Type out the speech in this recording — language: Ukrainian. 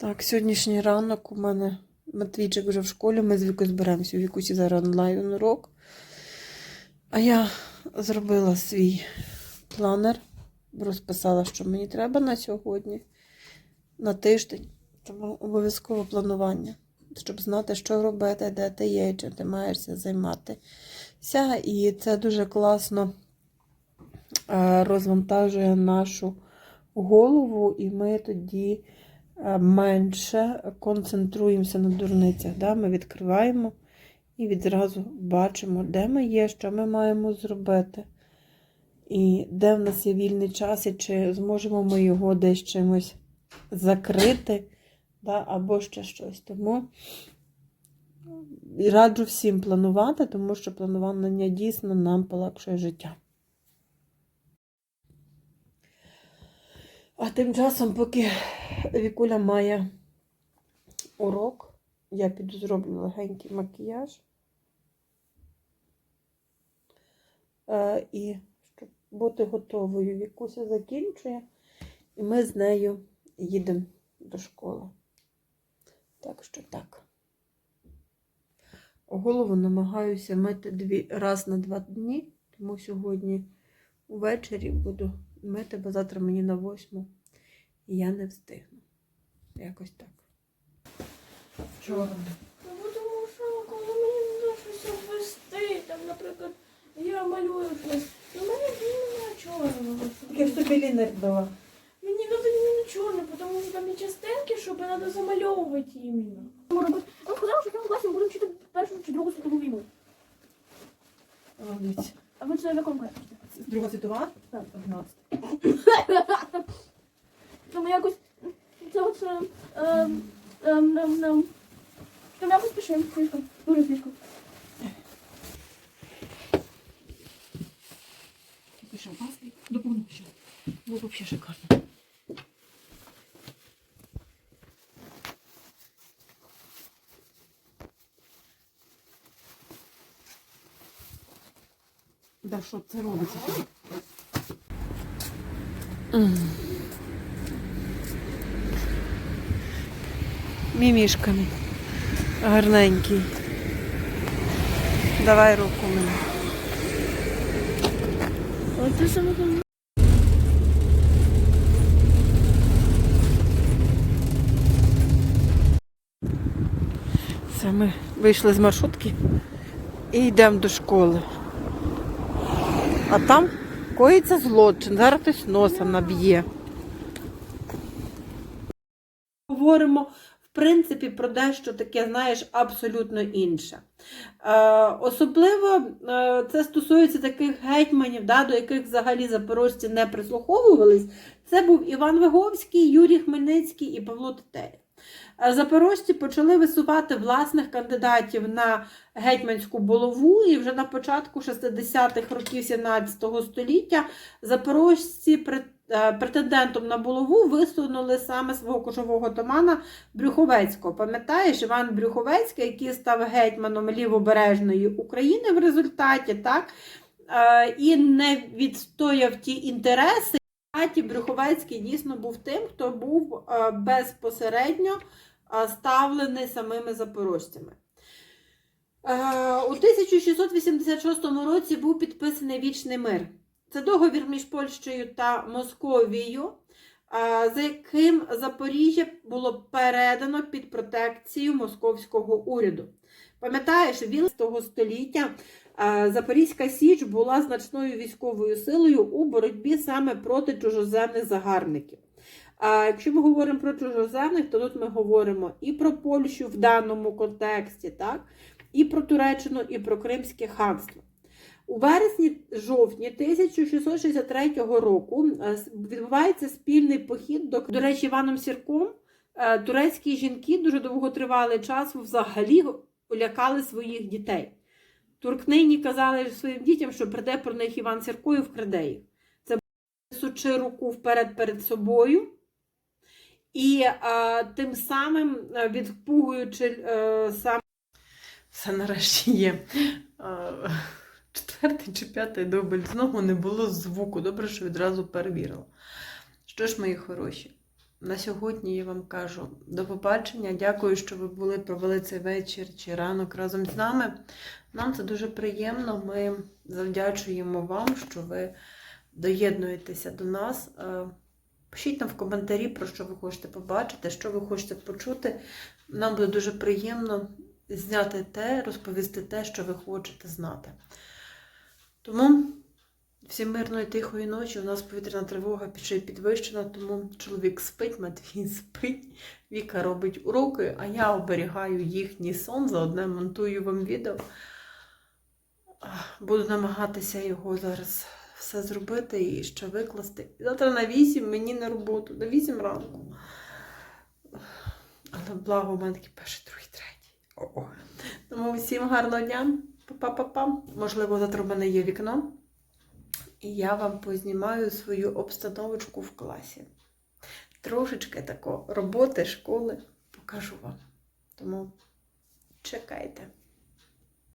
Так, сьогоднішній ранок у мене Матвійчик вже в школі, ми з Вікою зберемося. У Вікусі зараз онлайн урок. А я зробила свій планер, розписала, що мені треба на сьогодні, на тиждень. Тому обов'язково планування, щоб знати, що робити, де ти є, чим ти маєшся займатися. І це дуже класно е, розвантажує нашу голову, і ми тоді менше концентруємося на дурницях. Да? Ми відкриваємо і відразу бачимо, де ми є, що ми маємо зробити, і де в нас є вільний час, і чи зможемо ми його десь чимось закрити, да? або ще щось. Тому раджу всім планувати, тому що планування дійсно нам полегшує життя. А тим часом, поки Вікуля має урок, я піду зроблю легенький макіяж. Е, і щоб бути готовою, Вікуся закінчує, і ми з нею їдемо до школи. Так що так. Голову намагаюся мити дві, раз на два дні, тому сьогодні увечері буду мити, бо завтра мені на восьму. І я не встигну. Якось так. Чорно. Ну, тому що коли мені треба щось обвести, там, наприклад, я малюю щось, то мене немає чорного. Я в собі лінер дала. Мені треба іменно чорне, тому що там є частинки, що треба замальовувати іменно. Ми сказали, що в цьому класі ми будемо вчити першу чи другу світову війну. Молодець. А ви це в якому класі? Друга світова? Так. 11. Тому якось це оце... Ем, ем, ем, ем, там якось пишемо слишком, дуже слишком. Пишемо паски. Допомогу ще. Ну, взагалі шикарно. Да що це робиться? Мімішками. Гарненький. Давай руку мені. Оце саме головне. Це ми вийшли з маршрутки і йдемо до школи. А там коїться злочин. Зараз хтось носа наб'є. Говоримо, в принципі, про дещо таке, знаєш, абсолютно інше. Е, особливо е, це стосується таких гетьманів, да, до яких взагалі запорожці не прислуховувались. Це був Іван Виговський, Юрій Хмельницький і Павло Тетерів. Е, Запорожці почали висувати власних кандидатів на гетьманську булаву, і вже на початку 60-х років 17 століття запорожці е, претендентом на булаву висунули саме свого кошового отамана Брюховецького. Пам'ятаєш, Іван Брюховецький, який став гетьманом лівобережної України в результаті, так? Е, І не відстояв ті інтереси. Хаті Брюховецький дійсно був тим, хто був е, безпосередньо е, ставлений самими запорожцями. Е, У 1686 році був підписаний вічний мир. Це договір між Польщею та Московією, за яким Запоріжжя було передано під протекцію московського уряду. Пам'ятаєш, він з того століття Запорізька Січ була значною військовою силою у боротьбі саме проти чужоземних загарбників. А якщо ми говоримо про чужоземних, то тут ми говоримо і про Польщу в даному контексті, так? і про Туреччину, і про Кримське ханство. У вересні-жовтні 1663 року е, відбувається спільний похід до, до речі, Іваном Сірком. е, Турецькі жінки дуже довготривалий час взагалі лякали своїх дітей. Туркнині казали своїм дітям, що прийде про них Іван Сірко і вкраде їх. Це несучи руку вперед перед собою і а, тим самим відпугуючи е, сам. Це нарешті є. А, четвертий чи п'ятий дубль. Знову не було звуку. Добре, що відразу перевірила. Що ж, мої хороші? На сьогодні я вам кажу до побачення. Дякую, що ви були, провели цей вечір чи ранок разом з нами. Нам це дуже приємно. Ми завдячуємо вам, що ви доєднуєтеся до нас. Е, Пишіть нам в коментарі, про що ви хочете побачити, що ви хочете почути. Нам буде дуже приємно зняти те, розповісти те, що ви хочете знати. Тому всім мирної тихої ночі. У нас повітряна тривога ще підвищена, тому чоловік спить, Матвій спить, Віка робить уроки, а я оберігаю їхній сон, заодне монтую вам відео. Буду намагатися його зараз все зробити і ще викласти. Завтра на 8 мені на роботу, на 8 ранку. Але благо у мене такий перший, другий, третій. О-о. Тому всім гарного дня. Па-па-па-па. Можливо, завтра в мене є вікно. І я вам познімаю свою обстановочку в класі. Трошечки тако роботи, школи покажу вам. Тому чекайте.